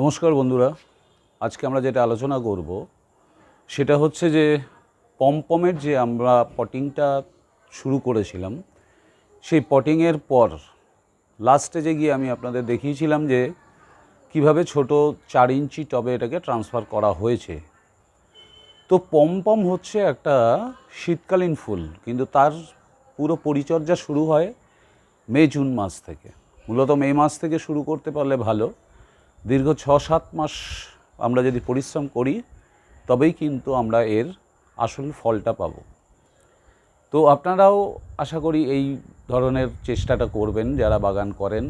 নমস্কার বন্ধুরা, আজকে আমরা যেটা আলোচনা করব সেটা হচ্ছে যে পমপমের যে আমরা পটিংটা শুরু করেছিলাম, সেই পটিংয়ের পর লাস্ট স্টেজে গিয়ে আমি আপনাদের দেখিয়েছিলাম যে কীভাবে ছোট চার ইঞ্চি টবে এটাকে ট্রান্সফার করা হয়েছে। তো পমপম হচ্ছে একটা শীতকালীন ফুল, কিন্তু তার পুরো পরিচর্যা শুরু হয় মে জুন মাস থেকে। মূলত মে মাস থেকে শুরু করতে পারলে ভালো। দীর্ঘ ছ সাত মাস আমরা যদি পরিশ্রম করি, তবেই কিন্তু আমরা এর আসল ফলটা পাব। তো আপনারাও আশা করি এই ধরনের চেষ্টাটা করবেন, যারা বাগান করেন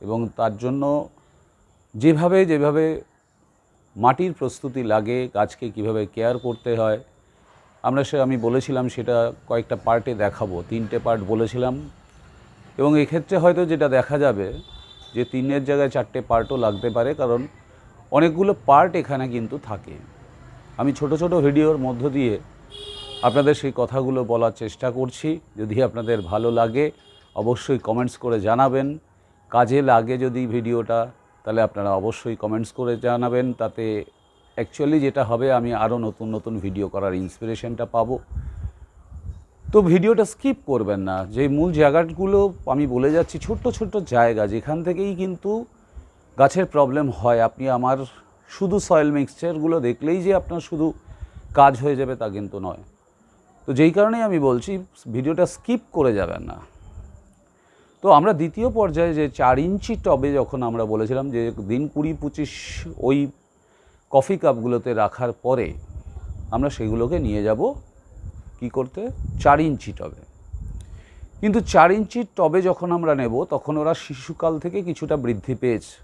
এবং তার জন্য যেভাবে যেভাবে মাটির প্রস্তুতি লাগে, গাছকে কীভাবে কেয়ার করতে হয়, আমরা সে, আমি বলেছিলাম সেটা কয়েকটা পার্টে দেখাবো, তিনটে পার্ট বলেছিলাম এবং এক্ষেত্রে হয়তো যেটা দেখা যাবে যে তিনের জায়গায় চারটে পার্টও লাগতে পারে, কারণ অনেকগুলো পার্ট এখানে কিন্তু থাকে। আমি ছোট ছোট ভিডিওর মধ্য দিয়ে আপনাদের সেই কথাগুলো বলার চেষ্টা করছি। যদি আপনাদের ভালো লাগে, অবশ্যই কমেন্টস করে জানাবেন। কাজে লাগে যদি ভিডিওটা, তাহলে আপনারা অবশ্যই কমেন্টস করে জানাবেন। তাতে অ্যাকচুয়ালি যেটা হবে, আমি আরও নতুন নতুন ভিডিও করার ইন্সপিরেশনটা পাবো। তো ভিডিওটা স্কিপ করবেন না। যে মূল জায়গাগুলো আমি বলে যাচ্ছি, ছোট্ট ছোট্ট জায়গা, যেখান থেকেই কিন্তু গাছের প্রবলেম হয়। আপনি আমার শুধু সয়েল মিক্সচারগুলো দেখলেই যে আপনার শুধু কাজ হয়ে যাবে তা কিন্তু নয়। তো যেই কারণেই আমি বলছি, ভিডিওটা স্কিপ করে যাবেন না। তো আমরা দ্বিতীয় পর্যায়ে যে চার ইঞ্চি টবে যখন আমরা বলেছিলাম যে দিন কুড়ি পঁচিশ ওই কফি কাপগুলোতে রাখার পরে আমরা সেগুলোকে নিয়ে যাব। কি করতে? চার ইঞ্চি টবে। কিন্তু চার ইঞ্চির টবে যখন আমরা নেব, তখন ওরা শিশুকাল থেকে কিছুটা বৃদ্ধি পেয়েছে।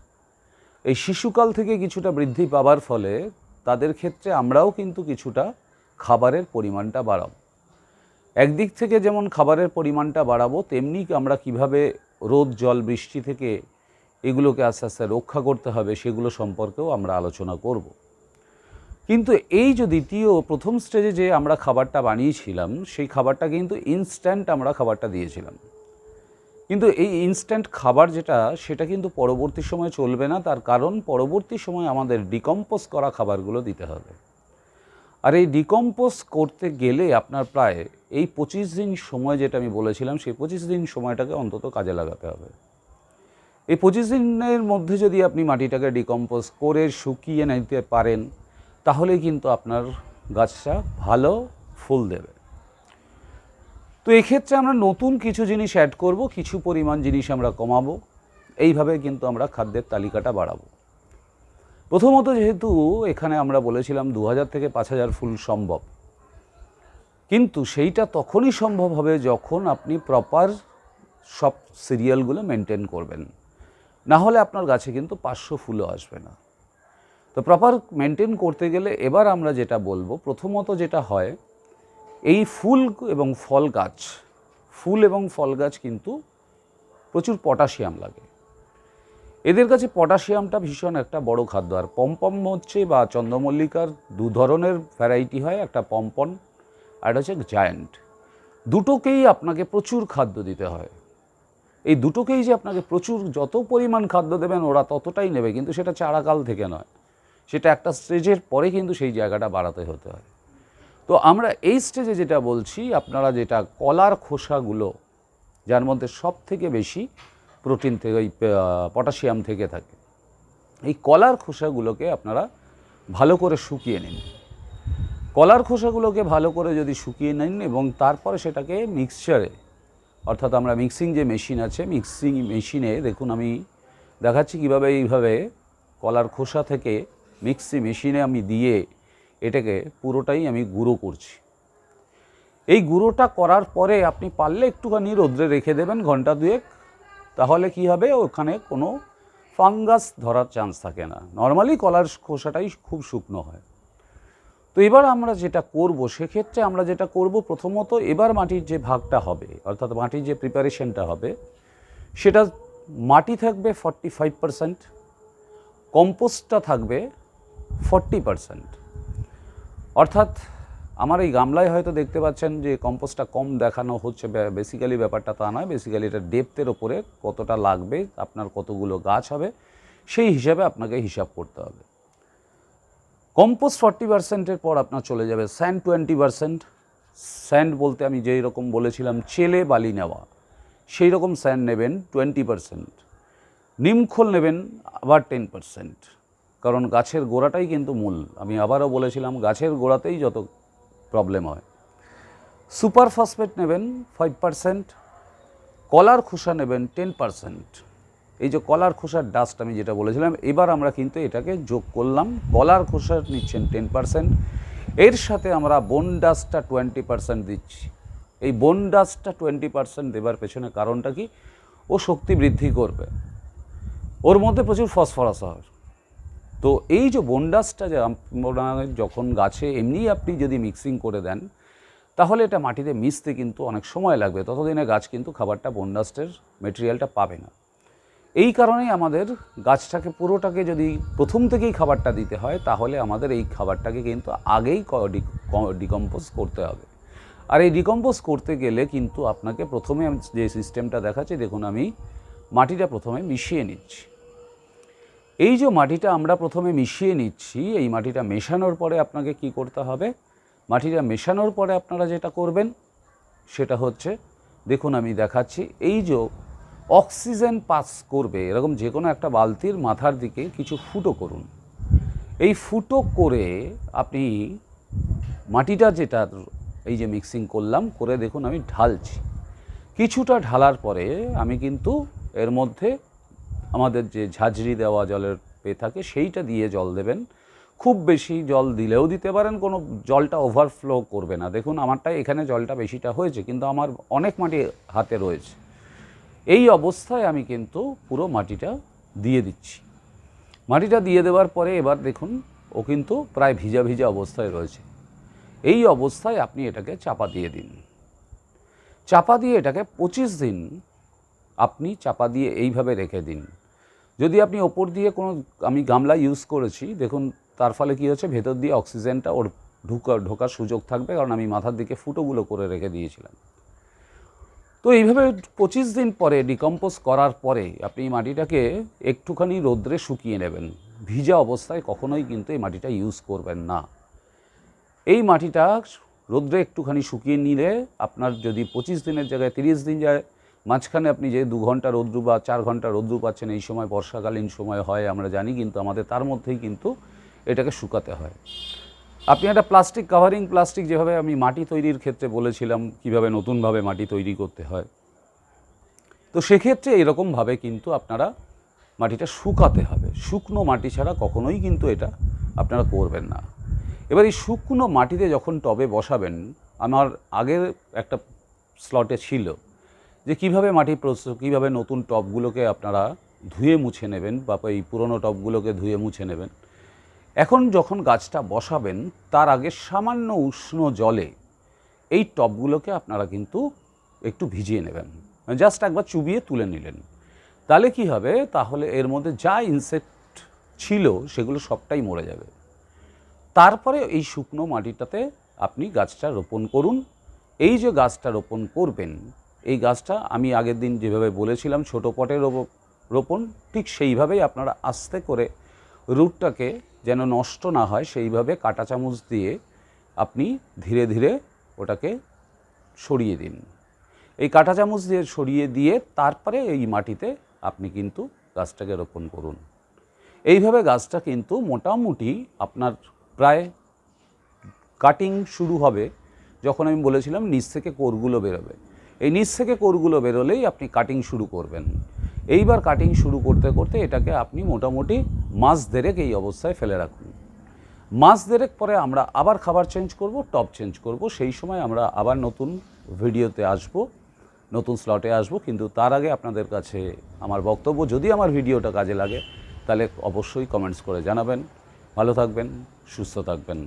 এই শিশুকাল থেকে কিছুটা বৃদ্ধি পাবার ফলে তাদের ক্ষেত্রে আমরাও কিন্তু কিছুটা খাবারের পরিমাণটা বাড়াবো। একদিক থেকে যেমন খাবারের পরিমাণটা বাড়াবো, তেমনি আমরা কীভাবে রোদ, জল, বৃষ্টি থেকে এগুলোকে আস্তে আস্তে রক্ষা করতে হবে, সেগুলো সম্পর্কেও আমরা আলোচনা করব। কিন্তু এই যে দ্বিতীয়, প্রথম স্টেজে যে আমরা খাবারটা বানিয়েছিলাম, সেই খাবারটা কিন্তু ইনস্ট্যান্ট আমরা খাবারটা দিয়েছিলাম। কিন্তু এই ইনস্ট্যান্ট খাবার যেটা, সেটা কিন্তু পরবর্তী সময় চলবে না, তার কারণ পরবর্তী সময় আমাদের ডিকম্পোজ করা খাবারগুলো দিতে হবে। আর এই ডিকম্পোজ করতে গেলে আপনার প্রায় এই পঁচিশ দিন সময় যেটা আমি বলেছিলাম, সেই পঁচিশ দিন সময়টাকে অন্তত কাজে লাগাতে হবে। এই পঁচিশ দিনের মধ্যে যদি আপনি মাটিটাকে ডিকম্পোজ করে শুকিয়ে নিতে পারেন তাহলে কিন্তু আপনার গাছটা ভালো ফুল দেবে। তো এক্ষেত্রে আমরা নতুন কিছু জিনিস অ্যাড করব, কিছু পরিমাণ জিনিস আমরা কমাবো, এইভাবে কিন্তু আমরা খাদ্যের তালিকাটা বাড়াবো। প্রথমত যেহেতু এখানে আমরা বলেছিলাম দু হাজার থেকে পাঁচ হাজার ফুল সম্ভব, কিন্তু সেইটা তখনই সম্ভব হবে যখন আপনি প্রপার সব সিরিয়ালগুলো মেনটেন করবেন। না হলে আপনার গাছে কিন্তু পাঁচশো ফুলও আসবে না। তো প্রপার মেনটেন করতে গেলে এবার আমরা যেটা বলব, প্রথমত যেটা হয়, এই ফুল এবং ফল গাছ, ফুল এবং ফল গাছ কিন্তু প্রচুর পটাশিয়াম লাগে। এদের কাছে পটাশিয়ামটা ভীষণ একটা বড় খাদ্য। আর পম্পম হচ্ছে বা চন্দ্রমল্লিকার দু ধরনের ভ্যারাইটি হয়, একটা পম্পন আর একটা হচ্ছে জায়ান্ট দুটোকেই আপনাকে প্রচুর খাদ্য দিতে হয়। এই দুটোকেই যে আপনাকে প্রচুর যত পরিমাণ খাদ্য দেবেন ওরা ততটাই নেবে, কিন্তু সেটা চারাকাল থেকে নয়। সেটা একটা স্টেজের পরে কিন্তু সেই জায়গাটা বাড়াতে হতে হয়। তো আমরা এই স্টেজে যেটা বলছি, আপনারা যেটা কলার খোসাগুলো, যার মধ্যে সব থেকে বেশি প্রোটিন থেকে, ওই পটাশিয়াম থেকে থাকে, এই কলার খোসাগুলোকে আপনারা ভালো করে শুকিয়ে নিন। কলার খোসাগুলোকে ভালো করে যদি শুকিয়ে নিন এবং তারপরে সেটাকে মিক্সচারে অর্থাৎ আমরা মিক্সিং যে মেশিন আছে মিক্সিং মেশিনে দেখুন আমি দেখাচ্ছি কীভাবে এইভাবে কলার খোসা থেকে মিক্সি মেশিনে আমি দিয়ে এটাকে পুরোটাই আমি গুঁড়ো করছি। এই গুঁড়োটা করার পরে আপনি পারলে একটুখানি রোদ্রে রেখে দেবেন ঘণ্টা দুয়েক, তাহলে কি হবে? ওখানে কোনো ফাঙ্গাস ধরার চান্স থাকে না। নর্মালি কলার খোসাটাই খুব শুকনো হয়। তো এবার আমরা যেটা করব, সেক্ষেত্রে আমরা যেটা করব, প্রথমত এবার মাটির যে ভাগটা হবে, অর্থাৎ মাটির যে প্রিপারেশনটা হবে, সেটা মাটি থাকবে ফর্টি ফাইভ পারসেন্ট কম্পোস্টটা থাকবে ফর্টি পারসেন্ট। অর্থাৎ আমার এই গামলায় হয়তো দেখতে পাচ্ছেন যে কম্পোস্টটা কম দেখানো হচ্ছে বেসিক্যালি ব্যাপারটা তা নয়। বেসিক্যালি এটা ডেপথের ওপরে কতটা লাগবে, আপনার কতগুলো গাছ হবে, সেই হিসাবে আপনাকে হিসাব করতে হবে। কম্পোস্ট ফর্টি পার্সেন্টের পর আপনার চলে যাবে স্যান্ড টোয়েন্টি পার্সেন্ট। স্যান্ড বলতে আমি যেই রকম বলেছিলাম, চেলে বালি নেওয়া। সেই রকম স্যান্ড নেবেন টোয়েন্টি পার্সেন্ট। নিমখোল নেবেন আবার টেন পার্সেন্ট। কারণ গাছের গোড়াটাই কিন্তু মূল। আমি আবারও বলেছিলাম, গাছের গোড়াতেই যত প্রবলেম হয়। সুপার ফসফেট নেবেন ফাইভ পার্সেন্ট কলার খোসা নেবেন টেন পার্সেন্ট এই যে কলার খোসার ডাস্ট আমি যেটা বলেছিলাম, এবার আমরা কিন্তু এটাকে যোগ করলাম। কলার খোসা নিচ্ছেন টেন পার্সেন্ট এর সাথে আমরা বোন ডাস্টটা টোয়েন্টি পার্সেন্ট দিচ্ছি। এই বোন ডাস্টটা টোয়েন্টি পার্সেন্ট দেবার পেছনে কারণটা কি? ও শক্তি বৃদ্ধি করবে। ওর মধ্যে প্রচুর ফসফরাস হয়। তো এই যে বন্ডাসটা যে আমরা যখন গাছে এমনি আপনি যদি মিক্সিং করে দেন, তাহলে এটা মাটিতে মিশতে কিন্তু অনেক সময় লাগবে। ততদিনে গাছ কিন্তু খাবারটা বন্ডাস্টের মেটেরিয়ালটা পাবে না। এই কারণেই আমাদের গাছটাকে পুরোটাকে যদি প্রথম থেকেই খাবারটা দিতে হয়, তাহলে আমাদের এই খাবারটাকে কিন্তু আগেই ডিকম্পোজ করতে হবে। আর এই ডিকম্পোজ করতে গেলে কিন্তু আপনাকে প্রথমে আমি যে সিস্টেমটা দেখাচ্ছি, দেখুন আমি মাটিটা প্রথমে মিশিয়ে নিচ্ছি। এই যে মাটিটা আমরা প্রথমে মিশিয়ে নিচ্ছি, এই মাটিটা মেশানোর পরে আপনাকে কি করতে হবে? মাটিটা মেশানোর পরে আপনারা যেটা করবেন, সেটা হচ্ছে, দেখুন আমি দেখাচ্ছি, এই যে অক্সিজেন পাস করবে, এরকম যে কোনো একটা বালতির মাথার দিকে কিছু ফুটো করুন। এই ফুটো করে আপনি মাটিটা যেটা এই যে মিক্সিং করলাম, করে দেখুন আমি ঢালছি। কিছুটা ঢালার পরে আমি কিন্তু এর মধ্যে আমাদের যে ঝাঁঝরি দেওয়া জলের পে থাকে, সেইটা দিয়ে জল দেবেন। খুব বেশি জল দিলেও দিতে পারেন, কোনো জলটা ওভারফ্লো করবে না। দেখুন, আমারটা এখানে জলটা বেশিটা হয়েছে, কিন্তু আমার অনেক মাটি হাতে রয়েছে। এই অবস্থায় আমি কিন্তু পুরো মাটিটা দিয়ে দিচ্ছি। মাটিটা দিয়ে দেওয়ার পরে এবার দেখুন, ও কিন্তু প্রায় ভিজা ভিজা অবস্থায় রয়েছে। এই অবস্থায় আপনি এটাকে চাপা দিয়ে দিন। চাপা দিয়ে এটাকে পঁচিশ দিন আপনি চাপা দিয়ে এইভাবে রেখে দিন। যদি আপনি ওপর দিয়ে কোনো, আমি গামলা ইউজ করেছি, দেখুন, তার ফলে কী হচ্ছে? ভেতর দিয়ে অক্সিজেনটা ওর ঢুকা, ঢোকার সুযোগ থাকবে, কারণ আমি মাথার দিকে ফুটোগুলো করে রেখে দিয়েছিলাম। তো এইভাবে পঁচিশ দিন পরে ডিকম্পোজ করার পরে আপনি মাটিটাকে একটুখানি রোদ্রে শুকিয়ে নেবেন। ভিজা অবস্থায় কখনোই কিন্তু এই মাটিটা ইউজ করবেন না। এই মাটিটা রোদ্রে একটুখানি শুকিয়ে নিলে আপনার যদি পঁচিশ দিনের জায়গায়, তিরিশ দিন যায় মাঝখানে আপনি যে দু ঘণ্টা রোদ্রু বা চার ঘণ্টা রোদ্রু পাচ্ছেন, এই সময় বর্ষাকালীন সময় হয়, আমরা জানি, কিন্তু আমাদের তার মধ্যেই কিন্তু এটাকে শুকাতে হয়। আপনি একটা প্লাস্টিক কাভারিং প্লাস্টিক যেভাবে আমি মাটি তৈরির ক্ষেত্রে বলেছিলাম, কীভাবে নতুনভাবে মাটি তৈরি করতে হয়। তো সেক্ষেত্রে এরকমভাবে কিন্তু আপনারা মাটিটা শুকাতে হবে। শুকনো মাটি ছাড়া কখনোই কিন্তু এটা আপনারা করবেন না। এবার এই শুকনো মাটিতে যখন টবে বসাবেন, আমার আগের একটা স্লটে ছিল যে কীভাবে মাটি প্রস্তুত কীভাবে নতুন টবগুলোকে আপনারা ধুয়ে মুছে নেবেন বা এই পুরনো টবগুলোকে ধুয়ে মুছে নেবেন। এখন যখন গাছটা বসাবেন, তার আগে সামান্য উষ্ণ জলে এই টবগুলোকে আপনারা কিন্তু একটু ভিজিয়ে নেবেন। জাস্ট একবার চুবিয়ে তুলে নিলেন। তাহলে কি হবে? তাহলে এর মধ্যে যা ইনসেক্ট ছিল সেগুলো সবটাই মরে যাবে। তারপরে এই শুকনো মাটিটাতে আপনি গাছটা রোপণ করুন। এই যে গাছটা রোপণ করবেন এই গাছটা আমি আগের দিন যেভাবে বলেছিলাম, ছোটো পটে রোপণ, ঠিক সেইভাবেই আপনারা আস্তে করে রুটটাকে যেন নষ্ট না হয়, সেইভাবে কাঁটা চামচ দিয়ে আপনি ধীরে ধীরে ওটাকে সরিয়ে দিন। এই কাঁটা চামচ দিয়ে সরিয়ে দিয়ে তারপরে এই মাটিতে আপনি কিন্তু গাছটাকে রোপণ করুন। এইভাবে গাছটা কিন্তু মোটামুটি আপনার প্রায় কাটিং শুরু হবে, যখন আমি বলেছিলাম নিচ থেকে কোরগুলো বেরোবে। এই নিচ থেকে কোরগুলো বেরোলেই আপনি কাটিং শুরু করবেন। এইবার কাটিং শুরু করতে করতে এটাকে আপনি মোটামুটি মাস দেড়েক এই অবস্থায় ফেলে রাখুন। মাস দেড়েক পরে আমরা আবার খাবার চেঞ্জ করব টপ চেঞ্জ করব, সেই সময় আমরা আবার নতুন ভিডিওতে আসব, নতুন স্লটে আসব, কিন্তু তার আগে আপনাদের কাছে আমার বক্তব্য, যদি আমার ভিডিওটা কাজে লাগে, তাহলে অবশ্যই কমেন্টস করে জানাবেন। ভালো থাকবেন, সুস্থ থাকবেন।